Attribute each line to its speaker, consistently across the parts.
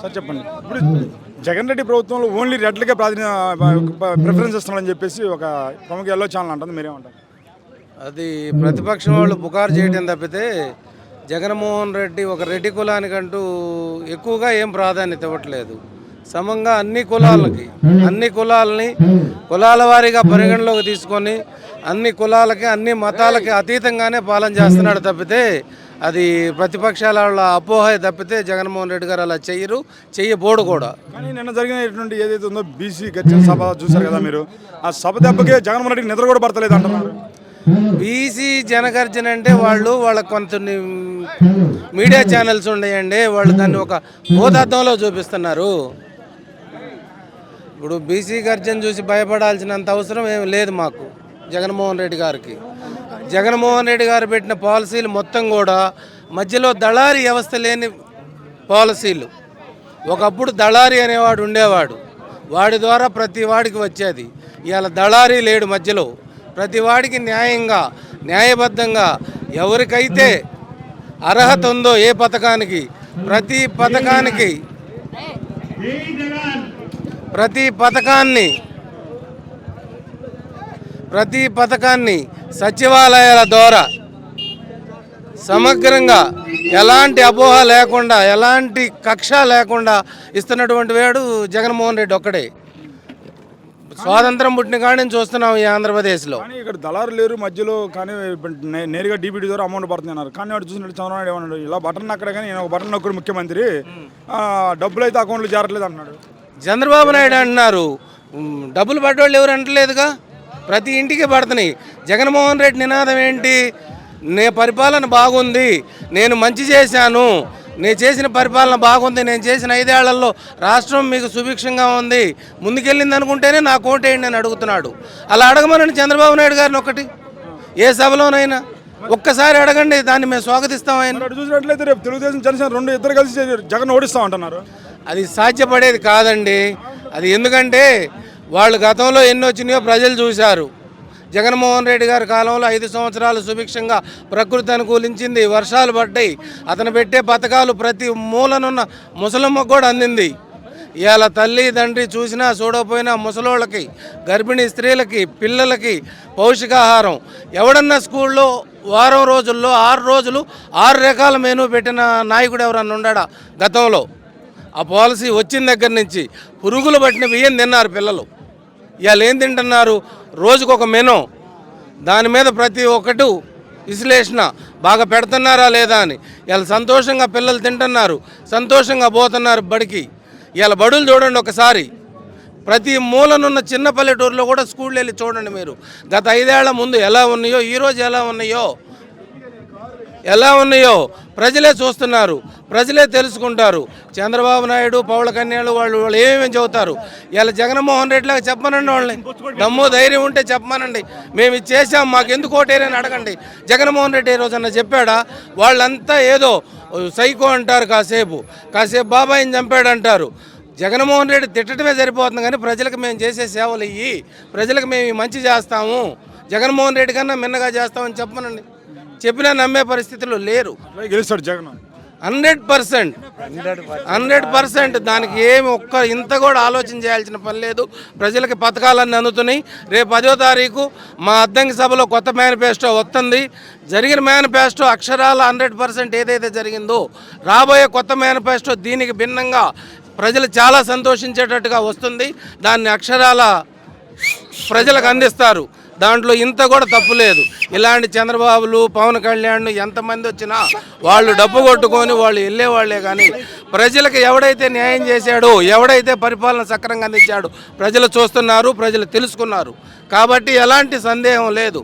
Speaker 1: Sir చెప్పండి. ఇప్పుడు జగన్ రెడ్డి ప్రభుత్వంలో ఓన్లీ రెడ్లకే ప్రాధాన్య ప్రిఫరెన్స్ ఇస్తున్నాడని చెప్పేసి ఒక ప్రముఖ ఎల్లో ఛానల్ అంటుంది మీరేమంటారు
Speaker 2: అది ప్రతిపక్షం వాళ్ళు పుకారు చేయడం తప్పితే జగన్మోహన్ రెడ్డి ఒక రెడ్డి కులానికంటూ ఎక్కువగా ఏం ప్రాధాన్యత ఇవ్వట్లేదు. సమంగా అన్ని కులాలకి అన్ని కులాలని కులాల వారీగా పరిగణలోకి తీసుకొని అన్ని కులాలకి అన్ని మతాలకి అతీతంగానే పాలన చేస్తున్నాడు తప్పితే అది ప్రతిపక్షాల వాళ్ళ అపోహ తప్పితే జగన్మోహన్ రెడ్డి గారు అలా చెయ్యరు చెయ్యబోడు కూడా.
Speaker 1: కానీ నిన్న జరిగినటువంటి ఏదైతే ఉందో బీసీ గర్జన సభ చూశారు కదా మీరు ఆ సభ దెబ్బకే జగన్మోహన్ రెడ్డికి నిద్ర కూడా పడతలేదు అంటున్నారు.
Speaker 2: బీసీ జనగర్జన అంటే వాళ్ళు వాళ్ళ కొంత మీడియా ఛానల్స్ ఉన్నాయండి వాళ్ళు దాన్ని ఒక భూతత్వంలో చూపిస్తున్నారు. ఇప్పుడు బీసీ గర్జన చూసి భయపడాల్సినంత అవసరం ఏం లేదు మాకు జగన్మోహన్ రెడ్డి గారికి. జగన్మోహన్ రెడ్డి గారు పెట్టిన పాలసీలు మొత్తం కూడా మధ్యలో దళారీ వ్యవస్థ లేని పాలసీలు. ఒకప్పుడు దళారీ అనేవాడు ఉండేవాడు. వాడి ద్వారా ప్రతి వాడికి వచ్చేది. ఇవాళ దళారీ లేడు మధ్యలో. ప్రతి వాడికి న్యాయంగా న్యాయబద్ధంగా ఎవరికైతే అర్హత ఉందో ఏ పథకానికి ప్రతి పథకానికి ప్రతి పథకాన్ని ప్రతి పథకాన్ని సచివాలయాల ద్వారా సమగ్రంగా ఎలాంటి అపోహ లేకుండా ఎలాంటి కక్ష లేకుండా ఇస్తున్నటువంటి వాడు జగన్మోహన్ రెడ్డి ఒక్కడే. స్వాతంత్రం పుట్టిన కాడి నుంచి చూస్తున్నాం ఈ ఆంధ్రప్రదేశ్లో.
Speaker 1: కానీ ఇక్కడ దళారు లేరు మధ్యలో కానీ నేరుగా డీబీటీ ద్వారా అమౌంట్ పడుతుంది అన్నారు కానీ వాడు చూసినట్టు చంద్రబాబు నాయుడు ఏమన్నాడు ఇలా బటన్ అక్కడ కానీ నేను ఒక బటన్ నొక్కడు ముఖ్యమంత్రి డబ్బులు అయితే అకౌంట్లో చేరట్లేదు అన్నాడు
Speaker 2: చంద్రబాబు నాయుడు అంటున్నారు డబ్బులు పడ్డోళ్ళు ఎవరు అంటలేదుగా? ప్రతి ఇంటికి పడుతున్నాయి. జగన్మోహన్ రెడ్డి నినాదం ఏంటి? నే పరిపాలన బాగుంది నేను మంచి చేశాను నేను చేసిన పరిపాలన బాగుంది నేను చేసిన ఐదేళ్ళలో రాష్ట్రం మీకు సుభిక్షంగా ఉంది ముందుకెళ్ళింది అనుకుంటేనే నా కోటేయండి అని అడుగుతున్నాడు. అలా అడగమనండి చంద్రబాబు నాయుడు గారిని ఒకటి ఏ సభలోనైనా ఒక్కసారి అడగండి దాన్ని మేము స్వాగతిస్తాం ఆయన.
Speaker 1: చూసినట్లయితే రేపు తెలుగుదేశం జనసేన రెండు ఇద్దరు కలిసి జగన్ ఓడిస్తాం అంటున్నారు
Speaker 2: అది సాధ్యపడేది కాదండి. అది ఎందుకంటే వాళ్ళు గతంలో ఎన్ని వచ్చినాయో ప్రజలు చూశారు. జగన్మోహన్ రెడ్డి గారి కాలంలో ఐదు సంవత్సరాలు సుభిక్షంగా ప్రకృతి అనుకూలించింది వర్షాలు పడ్డాయి. అతను పెట్టే పథకాలు ప్రతి మూలనున్న ముసలమ్మకు కూడా అందింది. ఇవాళ తల్లి తండ్రి చూసినా చూడకపోయినా ముసలోళ్ళకి గర్భిణీ స్త్రీలకి పిల్లలకి పౌష్టికాహారం. ఎవడన్నా స్కూల్లో వారం రోజుల్లో ఆరు రోజులు ఆరు రకాల మెనూ పెట్టిన నాయకుడు ఎవరన్నా ఉన్నాడా గతంలో? ఆ పాలసీ వచ్చిన దగ్గర నుంచి పురుగులు పట్టిన బియ్యం తిన్నారు పిల్లలు. ఇవాళ ఏం తింటున్నారు? రోజుకొక మెనో. దాని మీద ప్రతి ఒక్కటి విశ్లేషణ. బాగా పెడుతున్నారా లేదా అని. ఇవాళ సంతోషంగా పిల్లలు తింటున్నారు. సంతోషంగా పోతున్నారు బడికి. ఇవాళ బడులు చూడండి ఒకసారి. ప్రతి మూలనున్న చిన్న పల్లెటూరులో కూడా స్కూళ్ళు వెళ్ళి చూడండి మీరు. గత ఐదేళ్ళ ముందు ఎలా ఉన్నాయో ఈరోజు ఎలా ఉన్నాయో. ఎలా ఉన్నాయో ప్రజలే చూస్తున్నారు ప్రజలే తెలుసుకుంటారు. చంద్రబాబు నాయుడు పవన్ కన్యాలు వాళ్ళు వాళ్ళు ఏమేమి చెబుతారు? ఇలా జగన్మోహన్ రెడ్డిలాగా చెప్పమనండి వాళ్ళని. దమ్ము ధైర్యం ఉంటే చెప్పమనండి. మేము ఇది చేసాం మాకు ఎందుకు ఓటేరని అడగండి. జగన్మోహన్ రెడ్డి ఏ రోజన్నా చెప్పాడా? వాళ్ళంతా ఏదో సైకో అంటారు కాసేపు. కాసేపు బాబాయిని చంపాడంటారు. జగన్మోహన్ రెడ్డి తిట్టడమే సరిపోతుంది కానీ ప్రజలకు మేము చేసే సేవలు ఇవి ప్రజలకు మేము మంచి చేస్తాము. జగన్మోహన్ రెడ్డి కన్నా మిన్నగా చేస్తామని చెప్పనండి చెప్పినా నమ్మే పరిస్థితులు లేరు.
Speaker 1: గెలుస్తాడు Jagan.
Speaker 2: Hundred percent. Hundred percent. దానికి ఏమి ఒక్క ఇంత కూడా ఆలోచన చేయాల్సిన పని లేదు. ప్రజలకి పథకాలన్నీ అందుతున్నాయి. రేపు పదో తారీఖు మా అద్దంకి సభలో కొత్త మేనిఫెస్టో వస్తుంది. జరిగిన మేనిఫెస్టో అక్షరాల హండ్రెడ్ పర్సెంట్ ఏదైతే జరిగిందో రాబోయే కొత్త మేనిఫెస్టో దీనికి భిన్నంగా ప్రజలు చాలా సంతోషించేటట్టుగా వస్తుంది. దాన్ని అక్షరాల ప్రజలకు అందిస్తారు. దాంట్లో ఇంత కూడా తప్పు లేదు. ఇలాంటి చంద్రబాబులు పవన్ కళ్యాణ్ ఎంతమంది వచ్చినా వాళ్ళు డబ్బు కొట్టుకొని వాళ్ళు వెళ్ళేవాళ్ళే కానీ ప్రజలకు ఎవడైతే న్యాయం చేశాడో ఎవడైతే పరిపాలన సక్రంగా అందించాడో ప్రజలు చూస్తున్నారు ప్రజలు తెలుసుకున్నారు. కాబట్టి ఎలాంటి సందేహం లేదు.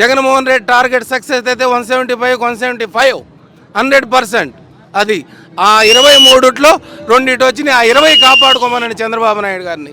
Speaker 2: జగన్మోహన్ రెడ్డి టార్గెట్ సక్సెస్ అయితే one seventy five one seventy five. Hundred percent అది. ఆ ఇరవై మూడుట్లో రెండిటి వచ్చినాయి. ఆ ఇరవై కాపాడుకోమనండి చంద్రబాబు నాయుడు గారిని.